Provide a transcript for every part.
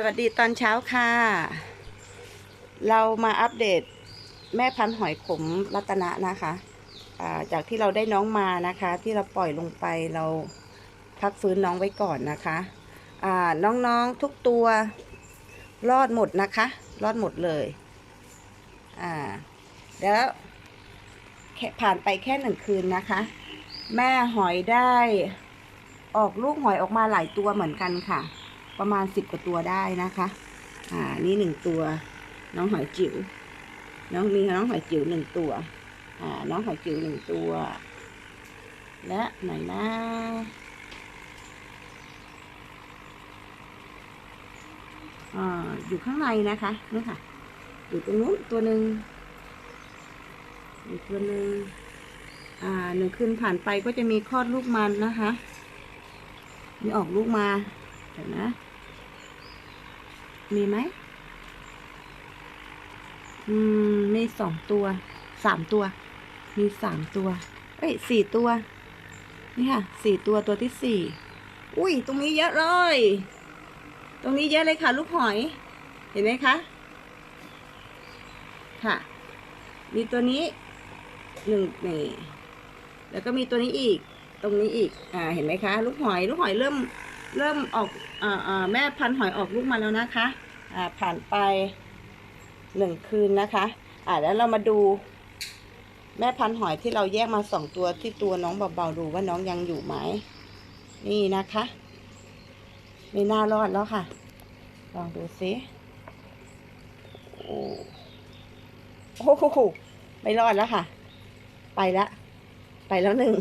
สวัสดีตอนเช้าค่ะ เรามาอัปเดตแม่พันธุ์หอยขมรัตนะนะคะอ่าจากที่เราได้น้องมานะคะ ที่เราปล่อยลงไปเราพักฟื้นน้องไว้ก่อนนะคะน้องๆทุกตัวรอดหมดนะคะ รอดหมดเลยอ่าแล้วผ่านไปแค่หนึ่งคืนนะคะ แม่หอยได้ออกลูกหอยออกมาหลายตัวเหมือนกันค่ะ ประมาณสิบกว่าตัวได้นะคะ อ่า นี่หนึ่งตัว น้องหอยจิ๋ว น้องมีน้องหอยจิ๋วหนึ่งตัว อ่า น้องหอยจิ๋วหนึ่งตัว และไหนนะอ่า อยู่ข้างในนะคะนี่ค่ะ อยู่ตรงนู้นตัวหนึ่งอีกตัวหนึ่งอ่าหนึ่งคืนผ่านไปก็จะมีคลอดลูกมันนะคะ มีออกลูกมาเดี๋ยวนะ มีไหม อืม มีสองตัว สามตัว มีสามตัว เอ้ยสี่ตัว นี่ค่ะ สี่ตัวตัวที่สี่ อุ้ย ตรงนี้เยอะเลย ตรงนี้เยอะเลยค่ะ ลูกหอย เห็นไหมคะ ค่ะ มีตัวนี้หนึ่งนี่แล้วก็มีตัวนี้อีก ตรงนี้อีก อ่า เห็นไหมคะ ลูกหอย ลูกหอยเริ่ม เริ่มออกออแม่พันหอยออกลูกมาแล้วนะคะผ่านไปหนึ่งคืนนะคะ อ่าแล้วเรามาดูแม่พันหอยที่เราแยกมาสองตัวที่ตัวน้องเบาๆดูว่าน้องยังอยู่ไหมนี่นะคะ ไม่น่ารอดแล้วค่ะ ลองดูซิโอโอ้โหไม่รอดแล้วค่ะ ไปละ ไปแล้วหนึ่ง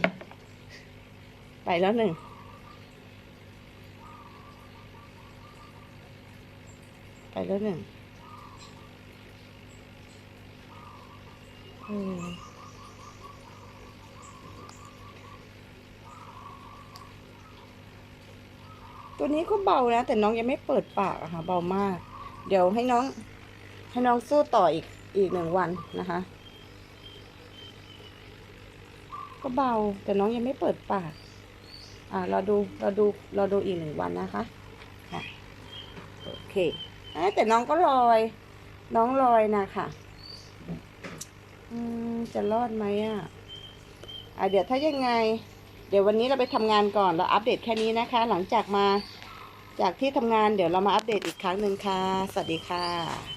ไปแล้วหนึ่ง ไป แล้วหนึ่งอืมตัวนี้ก็เบานะ แต่น้องยังไม่เปิดปากอะค่ะ เบามาก เดี๋ยวให้น้อง ให้น้องสู้ต่ออีกอีกหนึ่งวันนะคะ ก็เบาแต่น้องยังไม่เปิดปาก อ่าเราดูเราดูเราดูอีกหนึ่งวันนะคะ ค่ะ โอเค แต่น้องก็ลอย น้องลอยนะค่ะจะรอดไหมอะอะ เดี๋ยวถ้ายังไง เดี๋ยววันนี้เราไปทำงานก่อนเราอัปเดตแค่นี้นะคะ หลังจากมาจากที่ทำงานเดี๋ยวเรามาอัปเดตอีกครั้งหนึ่งค่ะ สวัสดีค่ะ